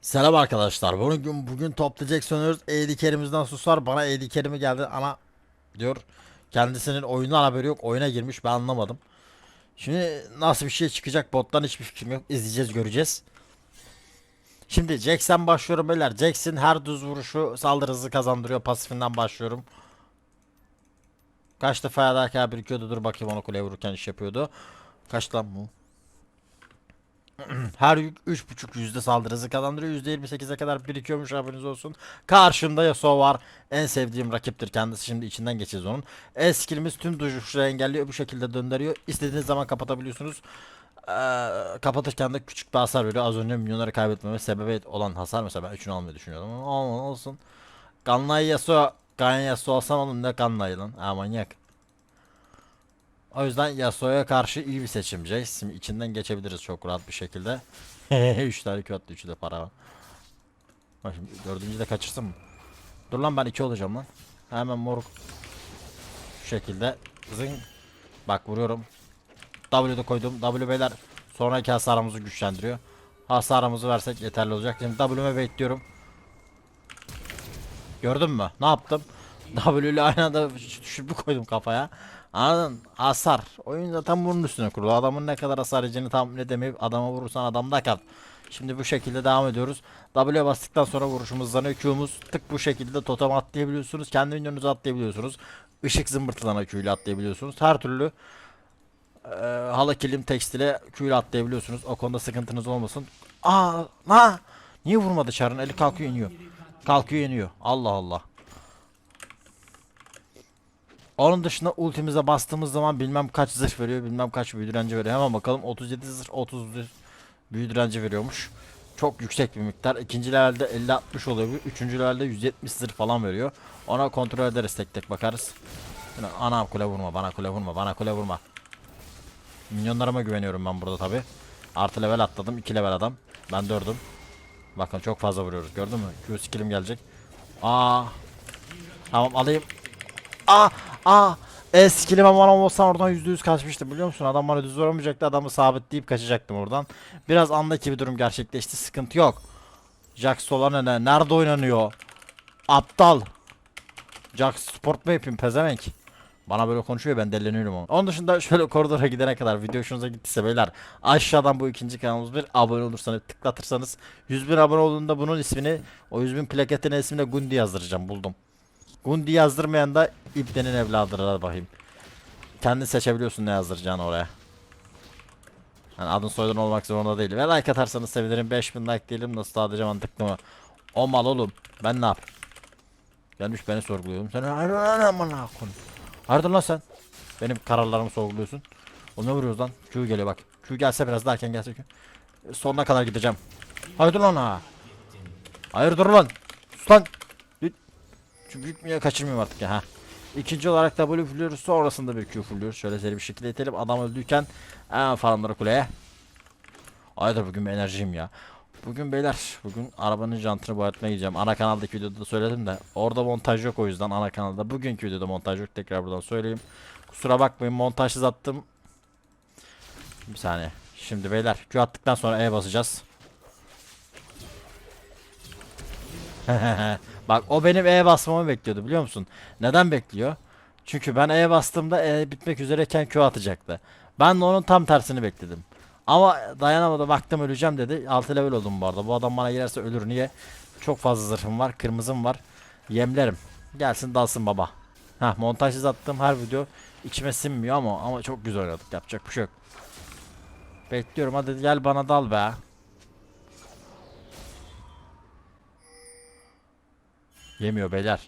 Selam arkadaşlar. Bugün bugün toplayacak sanıyoruz. AD Kerim'izden susar. Bana AD Kerim'i geldi ama diyor kendisinin oyundan haberi yok. Oyuna girmiş. Ben anlamadım. Şimdi nasıl bir şey çıkacak bottan hiçbir fikrim yok. İzleyeceğiz, göreceğiz. Şimdi Jackson başlıyorum beyler. Jackson her düz vuruşu saldırı hızı kazandırıyor. Pasifinden başlıyorum. Kaç defa yadarken birikiyordu. Dur bakayım onu kuleye vururken iş yapıyordu. Kaç lan bu? Her yük 3.5 yüzde saldırı hızı kazandırıyor. %28'e kadar birikiyormuş haberiniz olsun. Karşımda Yasuo var. En sevdiğim rakiptir kendisi. Şimdi içinden geçeceğiz onun. E tüm düşüşleri engelliyor. Bu şekilde döndürüyor. İstediğiniz zaman kapatabiliyorsunuz. Ee, kapatırken de küçük bir hasar veriyor. Az önce milyonları kaybetmeme sebebi olan hasar mesela ben 3'ünü almayı düşünüyordum ama olsun. Kanlay Yasuo. Kanlay Yasuo alsam onun ne kanlayı lan. Ha manyak. O yüzden Yasuo'ya karşı iyi bir seçim Jace. Şimdi içinden geçebiliriz çok rahat bir şekilde. 3 tane Q attı 3'ü de para var. Bak şimdi dördüncü de kaçırsın mı? Dur lan ben 2 olacağım lan. Hemen moruk. Şu şekilde. Zing. Bak vuruyorum. W'de koydum. W beyler sonraki hasarımızı güçlendiriyor. Hasarımızı versek yeterli olacak. Şimdi W'me bekliyorum. Gördün mü? Ne yaptım? W ile aynı anda düşüp koydum kafaya. Anladın? Hasar. Oyun zaten bunun üstüne kurulu. Adamın ne kadar hasar edeceğini tahmin edemeyip adama vurursan adam da kal. Şimdi bu şekilde devam ediyoruz. W bastıktan sonra vuruşumuz hızlanıyor. Tık bu şekilde totem atlayabiliyorsunuz. Kendi ünlünüzü atlayabiliyorsunuz. Işık zımbırtıdan Q ile atlayabiliyorsunuz. Her türlü e, halı kilim tekstile Q atlayabiliyorsunuz. O konuda sıkıntınız olmasın. Aa, ha! Niye vurmadı Çar'ın? Eli kalkıyor iniyor. Kalkıyor iniyor. Allah Allah. Onun dışında ultimize bastığımız zaman bilmem kaç zırh veriyor, bilmem kaç büyü direnci veriyor. Hemen bakalım 37 zırh, 30 zırh büyü direnci veriyormuş. Çok yüksek bir miktar. İkinci levelde 50-60 oluyor. Üçüncü levelde 170 zırh falan veriyor. Ona kontrol ederiz tek tek bakarız. Yine ana kule vurma, bana kule vurma, bana kule vurma. Minyonlarıma güveniyorum ben burada tabi. Artı level atladım, 2 level adam. Ben 4'üm. Bakın çok fazla vuruyoruz gördün mü? Q skillim gelecek. Aa. Tamam alayım. Aa, aa. E skillim aman olsan oradan %100 kaçmıştı biliyor musun? Adam bana düz vuramayacaktı. Adamı sabitleyip kaçacaktım oradan. Biraz andaki bir durum gerçekleşti. Sıkıntı yok. Jax Solar ne? Nerede oynanıyor? Aptal. Jax sport mu yapayım pezevenk? Bana böyle konuşuyor ben deleniyorum onu. Onun dışında şöyle koridora gidene kadar video hoşunuza gittiyse beyler aşağıdan bu ikinci kanalımız bir abone olursanız tıklatırsanız 100 bin abone olduğunda bunun ismini o 100 bin plaketine ismine Gundi yazdıracağım buldum. Gundi yazdırmayan da İbne'nin evladıdır hadi bakayım. Kendi seçebiliyorsun ne yazdıracağını oraya. Yani adın soyadın olmak zorunda değil. Ve like atarsanız sevinirim. 5000 like diyelim nasıl sadece mantıklı mı? O mal oğlum. Ben ne yap? Gelmiş beni sorguluyorum. Sen aman akın. Hayırdır lan sen? Benim kararlarımı sorguluyorsun. O ne vuruyoruz lan? Q geliyor bak. Q gelse biraz daha erken gelse Sonuna kadar gideceğim. Hayırdır lan ha? Hayırdır lan? Sus lan. Büyük müye kaçırmayayım artık ya. İkinci olarak W fulluyoruz. Sonrasında bir Q fulluyoruz. Şöyle seri bir şekilde itelim. Adam öldüyken hemen farmları kuleye. Hayırdır bugün bir enerjiyim ya. Bugün beyler bugün arabanın jantını boyatmaya gideceğim. Ana kanaldaki videoda da söyledim de orada montaj yok o yüzden ana kanalda. Bugünkü videoda montaj yok tekrar buradan söyleyeyim. Kusura bakmayın montajsız attım. Bir saniye. Şimdi beyler Q attıktan sonra E basacağız. Bak o benim E basmamı bekliyordu biliyor musun? Neden bekliyor? Çünkü ben E bastığımda E bitmek üzereyken Q atacaktı. Ben de onun tam tersini bekledim. Ama dayanamadı baktım öleceğim dedi. 6 level oldum bu arada. Bu adam bana girerse ölür niye? Çok fazla zırhım var. Kırmızım var. Yemlerim. Gelsin dalsın baba. Ha montajsız attığım her video içime sinmiyor ama ama çok güzel oynadık. Yapacak bir şey yok. Bekliyorum hadi gel bana dal be. Yemiyor beyler.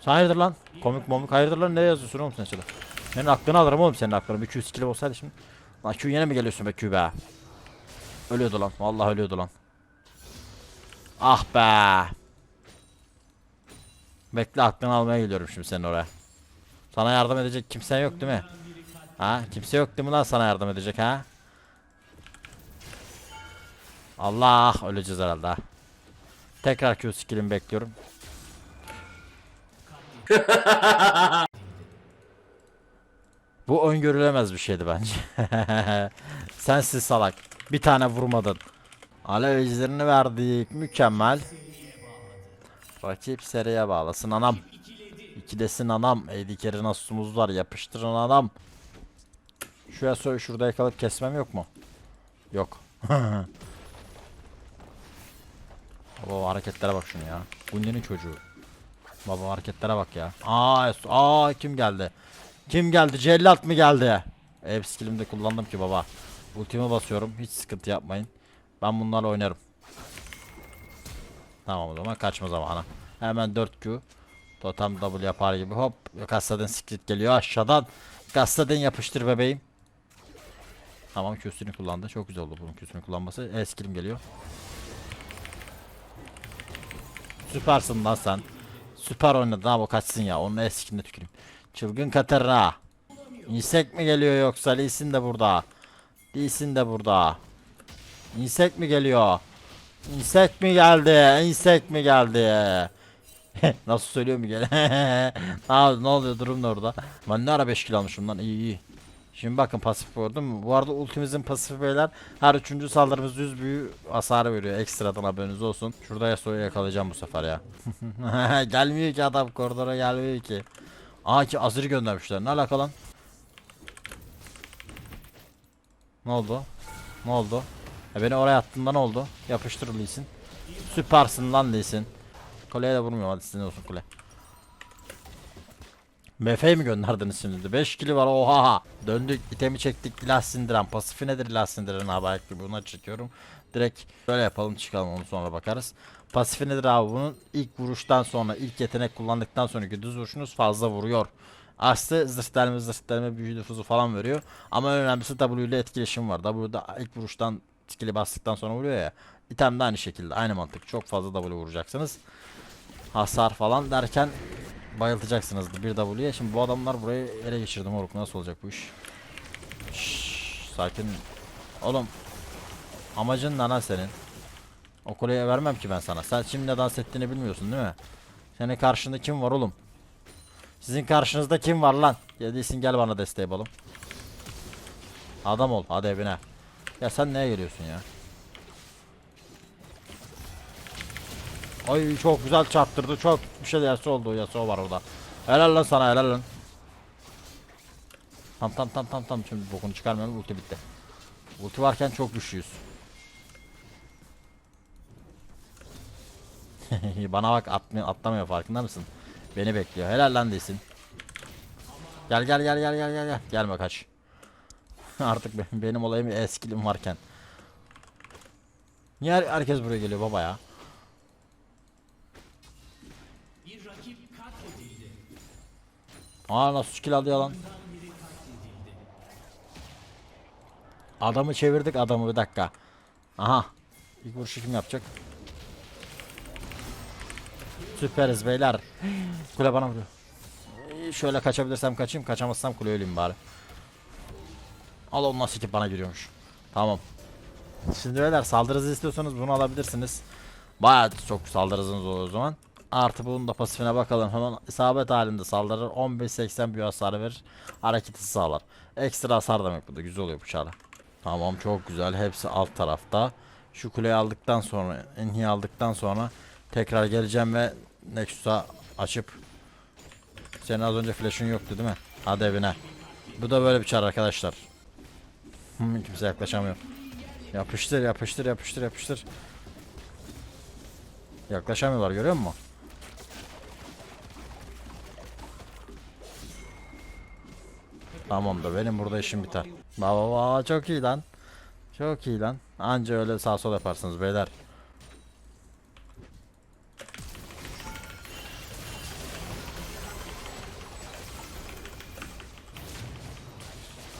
Sen hayırdır lan? Komik momik hayırdır lan? Ne yazıyorsun oğlum sen şurada? Senin aklını alırım oğlum senin aklını. Bir Q skill olsaydı şimdi. Lan Q yine mi geliyorsun be Q be? Ölüyordu lan. Vallahi ölüyordu lan. Ah be. Bekle aklını almaya geliyorum şimdi senin oraya. Sana yardım edecek kimsen yok değil mi? Ha? Kimse yok değil mi lan sana yardım edecek ha? Allah öleceğiz herhalde ha. Tekrar Q skill'imi bekliyorum. Bu öngörülemez bir şeydi bence. Sensiz salak. Bir tane vurmadın. Alev ejderini verdik. Mükemmel. Rakip seriye bağlasın anam. İkidesin anam. Eddie Nasus'umuz var. Yapıştırın anam. Şu Yasuo'yu şurada yakalayıp kesmem yok mu? Yok. Baba hareketlere bak şunu ya. Bunların çocuğu. Baba hareketlere bak ya. Aa, aa kim geldi? Kim geldi? Cellat mı geldi? Ev skillimde kullandım ki baba. Ultimi basıyorum. Hiç sıkıntı yapmayın. Ben bunlarla oynarım. Tamam o zaman kaçma zamanı. Hemen 4Q. Totem W yapar gibi hop. Kassadin skrit geliyor aşağıdan. Kassadin yapıştır bebeğim. Tamam Q'sunu kullandı. Çok güzel oldu bunun Q'sunu kullanması. E geliyor. Süpersin lan sen. Süper oynadın abi kaçsın ya. Onun E skilline tüküreyim. Çılgın Katerina. İnsek mi geliyor yoksa Lee Sin de burada. Lee Sin de burada. İnsek mi geliyor? İnsek mi geldi? İnsek mi geldi? Nasıl söylüyor mu gel? Abi ne oluyor durum ne orada? Ben ne ara 5 kilo almışım lan iyi iyi. Şimdi bakın pasif gördün mü? Bu arada ultimizin pasifi beyler her üçüncü saldırımız 100 büyü hasarı veriyor. Ekstradan haberiniz olsun. Şurada Yasuo'yu yakalayacağım bu sefer ya. gelmiyor ki adam koridora gelmiyor ki. Aa ki Azir'i göndermişler. Ne alaka lan? Ne oldu? Ne oldu? E beni oraya attığında ne oldu? Yapıştır Lee Sin. Süpersin lan Lee Sin. Kuleye de vurmuyor hadi sizin olsun kule. MF'yi mi gönderdiniz şimdi? 5 kili var oha. Döndük itemi çektik ilah sindiren. Pasifi nedir ilah sindiren abi ayak gibi buna çekiyorum. Direkt böyle yapalım çıkalım onu sonra bakarız. Pasifi nedir abi bunun? ilk vuruştan sonra ilk yetenek kullandıktan sonraki düz vuruşunuz fazla vuruyor. Aslı zırh delme zırh delme büyü nüfuzu falan veriyor. Ama en önemlisi W ile etkileşim var. W'da ilk vuruştan skill'i bastıktan sonra vuruyor ya. İtem de aynı şekilde aynı mantık. Çok fazla W vuracaksınız. Hasar falan derken bayıltacaksınız bir W'ye. Şimdi bu adamlar burayı ele geçirdi moruk nasıl olacak bu iş? Şşş, sakin. Oğlum amacın lan senin? O kuleyi vermem ki ben sana. Sen şimdi ne dans ettiğini bilmiyorsun değil mi? Senin karşında kim var oğlum? Sizin karşınızda kim var lan? Geldiysin gel bana desteği balım. Adam ol hadi evine. Ya sen neye geliyorsun ya? Ay çok güzel çarptırdı. Çok bir şey dersi oldu. Yasuo var orada. Helal lan sana helal lan. Tam tam tam tam tam şimdi bokunu çıkarmayalım. Ulti bitti. Ulti varken çok güçlüyüz. Bana bak atmıyor, atlamıyor farkında mısın? Beni bekliyor. Helal lan desin. Gel gel gel gel gel gel gel. Gelme kaç. Artık benim, benim olayım eskilim varken. Niye her- herkes buraya geliyor baba ya? Aa nasıl skill alıyor lan? Adamı çevirdik adamı bir dakika. Aha. İlk vuruşu kim yapacak? Süperiz beyler. Kule bana vuruyor. Ee, Şöyle kaçabilirsem kaçayım, kaçamazsam kule öleyim bari. Al onu nasıl ki bana giriyormuş. Tamam. Şimdi beyler saldırı hızı istiyorsanız bunu alabilirsiniz. Bayağı çok saldırı hızınız olur o zaman. Artı bunun da pasifine bakalım. Hemen isabet halinde saldırır. 15-80 büyü hasarı verir. Hareketi sağlar. Ekstra hasar demek bu da güzel oluyor bu çağda. Tamam çok güzel. Hepsi alt tarafta. Şu kuleyi aldıktan sonra, enhi aldıktan sonra tekrar geleceğim ve Nexus'a açıp senin az önce flash'ın yoktu değil mi? Hadi evine. Bu da böyle bir çar arkadaşlar. Hmm, kimse yaklaşamıyor. Yapıştır yapıştır yapıştır yapıştır. Yaklaşamıyorlar görüyor musun? Tamam da benim burada işim biter. Baba baba çok iyi lan. Çok iyi lan. Anca öyle sağ sol yaparsınız beyler.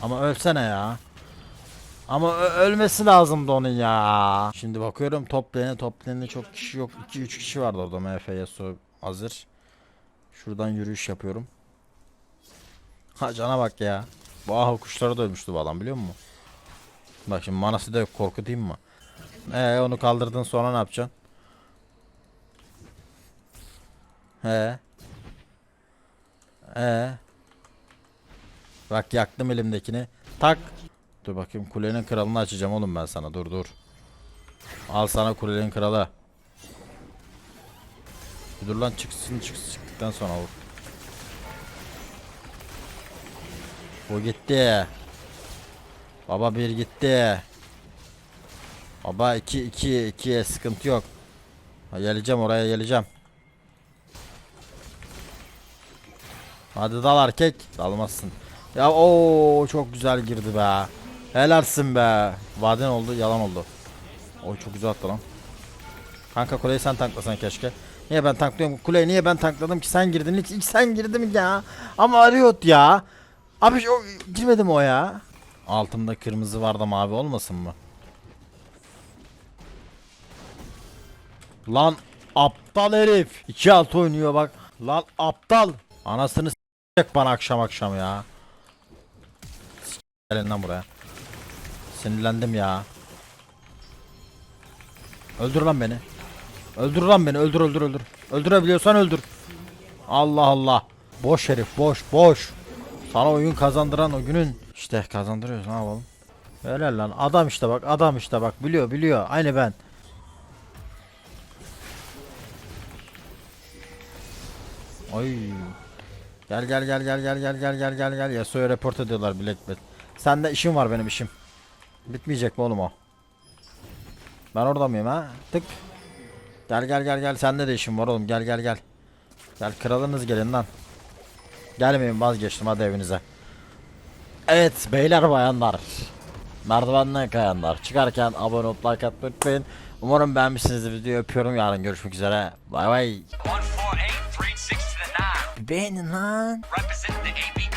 Ama ölsene ya. Ama ölmesi lazımdı onun ya. Şimdi bakıyorum top lane'e top lane'de çok kişi yok. 2-3 kişi vardı orada MF Yasuo hazır. Şuradan yürüyüş yapıyorum. Ha cana bak ya. Bu aha kuşları da ölmüştü bu adam biliyor musun? Bak şimdi manası da yok korkutayım mı? Ee onu kaldırdın sonra ne yapacaksın? He. Ee. Bak yaktım elimdekini. Tak. Dur bakayım kulenin kralını açacağım oğlum ben sana. Dur dur. Al sana kulenin kralı. Dur lan çıksın çıksın çıktıktan sonra vur. Bu gitti. Baba bir gitti. Baba 2 2 2 sıkıntı yok. Geleceğim oraya geleceğim. Hadi dal erkek. Dalmazsın. Ya o çok güzel girdi be. Helalsin be. Vaden oldu yalan oldu. Oy çok güzel attı lan. Kanka kuleyi sen tanklasan keşke. Niye ben tanklıyorum? Kuleyi niye ben tankladım ki sen girdin? İlk, ilk sen girdin ya. Ama arıyor ya. Abi o girmedi mi o ya? Altımda kırmızı var da mavi olmasın mı? Lan aptal herif. 2-6 oynuyor bak. Lan aptal. Anasını s**ecek bana akşam akşam ya. Gelin lan buraya. Sinirlendim ya. Öldür lan beni. Öldür lan beni. Öldür öldür öldür. Öldürebiliyorsan öldür. Allah Allah. Boş herif boş boş. Sana oyun kazandıran o günün. İşte kazandırıyoruz ne yapalım. Helal lan adam işte bak adam işte bak biliyor biliyor aynı ben. Oy. Gel gel gel gel gel gel gel gel gel gel Yasuo'ya report ediyorlar Blackbet. Sende işim var benim işim. Bitmeyecek mi oğlum o? Ben orada mıyım ha? Tık. Gel gel gel gel sende de işim var oğlum gel gel gel. Gel kralınız gelin lan. Gelmeyin vazgeçtim hadi evinize. Evet beyler bayanlar. Merdivenden kayanlar. Çıkarken abone olup like atmayı unutmayın. Umarım beğenmişsinizdir videoyu öpüyorum yarın görüşmek üzere. Bay bay. 148, 3, 6 to the 9. Beğenin lan. Representing the 8